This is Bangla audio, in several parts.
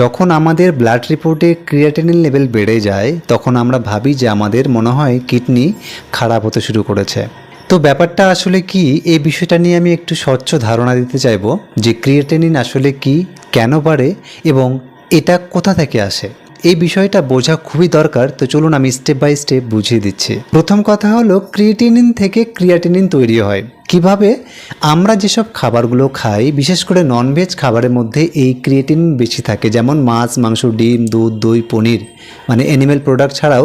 যখন আমাদের ব্লাড রিপোর্টে ক্রিয়াটিনিন লেভেল বেড়ে যায়, তখন আমরা ভাবি যে আমাদের মনে হয় কিডনি খারাপ হতে শুরু করেছে। তো ব্যাপারটা আসলে কি? এই বিষয়টা নিয়ে আমি একটু স্বচ্ছ ধারণা দিতে চাইব যে ক্রিয়েটিনিন আসলে কি, কেন বাড়ে এবং এটা কোথা থেকে আসে। এই বিষয়টা বোঝা খুবই দরকার, তো চলুন আমি স্টেপ বাই স্টেপ বুঝিয়ে দিচ্ছি। প্রথম কথা হলো ক্রিয়েটিনিন থেকে ক্রিয়াটিনিন তৈরি হয়। কীভাবে আমরা যেসব খাবারগুলো খাই, বিশেষ করে ননভেজ খাবারের মধ্যে এই ক্রিয়েটিন বেশি থাকে, যেমন মাছ, মাংস, ডিম, দুধ, দই, পনির মানে অ্যানিম্যাল প্রোডাক্ট ছাড়াও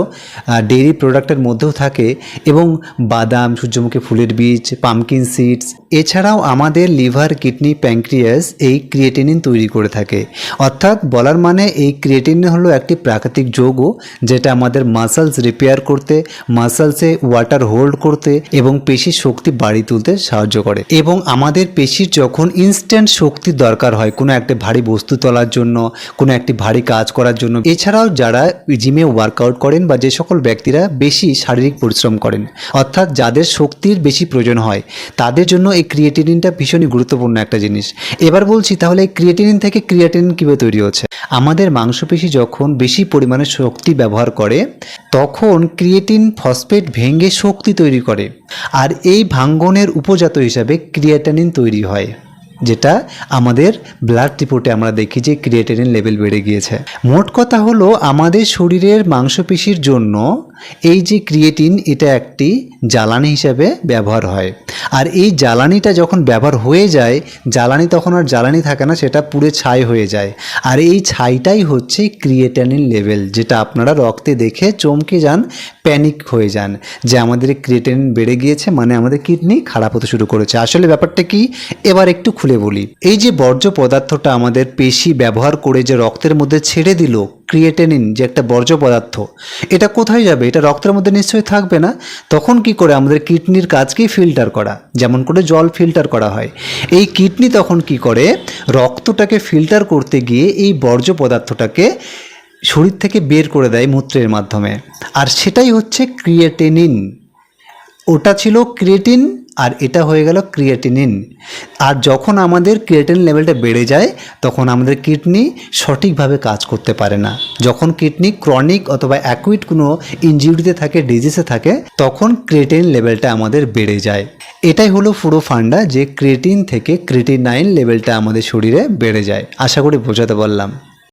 ডেইরি প্রোডাক্টের মধ্যেও থাকে এবং বাদাম, সূর্যমুখী ফুলের বীজ পামকিন সিডস এছাড়াও আমাদের লিভার, কিডনি প্যাঙ্ক্রিয়াস এই ক্রিয়েটিনিন তৈরি করে থাকে। অর্থাৎ বলার মানে এই ক্রিয়েটিনিন হলো একটি প্রাকৃতিক যৌগ যেটা আমাদের মাসলস রিপেয়ার করতে মাসলসে ওয়াটার হোল্ড করতে এবং পেশির শক্তি বাড়িয়ে তুলতে সাহায্য করে। এবং আমাদের পেশির যখন ইনস্ট্যান্ট শক্তির দরকার হয় কোনো একটা ভারী বস্তু তোলার জন্য, কোনো একটি ভারী কাজ করার জন্য, এছাড়াও যারা জিমে ওয়ার্কআউট করেন বা যে সকল ব্যক্তিরা বেশি শারীরিক পরিশ্রম করেন, অর্থাৎ যাদের শক্তির বেশি প্রয়োজন হয়, তাদের জন্য এই ক্রিয়েটিনিনটা ভীষণই গুরুত্বপূর্ণ একটা জিনিস। এবার বলছি, তাহলে এই ক্রিয়েটিনিন থেকে ক্রিয়েটিনিন কীভাবে তৈরি হচ্ছে? আমাদের মাংসপেশি যখন বেশি পরিমাণে শক্তি ব্যবহার করে, তখন ক্রিয়েটিন ফসফেট ভেঙে শক্তি তৈরি করে। আর এই ভাঙ্গনের উপজাত হিসাবে ক্রিয়েটানিন তৈরি হয়, যেটা আমাদের ব্লাড রিপোর্টে আমরা দেখি যে ক্রিয়েটিনিন লেভেল বেড়ে গিয়েছে। মোট কথা হলো, আমাদের শরীরের মাংসপেশির জন্য এই যে ক্রিয়েটিন এটা একটি জ্বালানি হিসাবে ব্যবহার হয়। আর এই জ্বালানিটা যখন ব্যবহার হয়ে যায়, জ্বালানি তখন আর জ্বালানি থাকে না, সেটা পুরো ছাই হয়ে যায়। আর এই ছাইটাই হচ্ছে ক্রিয়েটানিন লেভেল যেটা আপনারা রক্তে দেখে চমকে যান প্যানিক হয়ে যান। যে আমাদের ক্রিয়েটানিন বেড়ে গিয়েছে মানে আমাদের কিডনি খারাপ হতে শুরু করেছে। আসলে ব্যাপারটা কি? এবার একটু খুলে বলি। এই যে বর্জ্য পদার্থটা আমাদের পেশি ব্যবহার করে যে রক্তের মধ্যে ছেড়ে দিল ক্রিয়েটেনিন যে একটা বর্জ্য পদার্থ, এটা কোথায় যাবে? এটা রক্তের মধ্যে নিশ্চয়ই থাকবে না? তখন কি করে আমাদের কিডনির কাজকেই ফিল্টার করা? যেমন করে জল ফিল্টার করা হয়। এই কিডনি তখন কি করে? রক্তটাকে ফিল্টার করতে গিয়ে এই বর্জ্য পদার্থটাকে শরীর থেকে বের করে দেয় মূত্রের মাধ্যমে। আর সেটাই হচ্ছে ক্রিয়েটেনিন ওটা ছিল ক্রিয়েটিন আর এটা হয়ে গেল ক্রিয়েটিনিন আর যখন আমাদের ক্রিয়েটিন লেভেলটা বেড়ে যায়, তখন আমাদের কিডনি সঠিকভাবে কাজ করতে পারে না। যখন কিডনি ক্রনিক অথবা অ্যাকুইট কোনো ইনজিউরিতে থাকে ডিজিজে থাকে, তখন ক্রিয়েটিন লেভেলটা আমাদের বেড়ে যায়। এটাই হলো পুরো ফান্ডা যে ক্রিয়েটিন থেকে ক্রিয়েটিনাইন লেভেলটা আমাদের শরীরে বেড়ে যায়। আশা করি বোঝাতে পারলাম।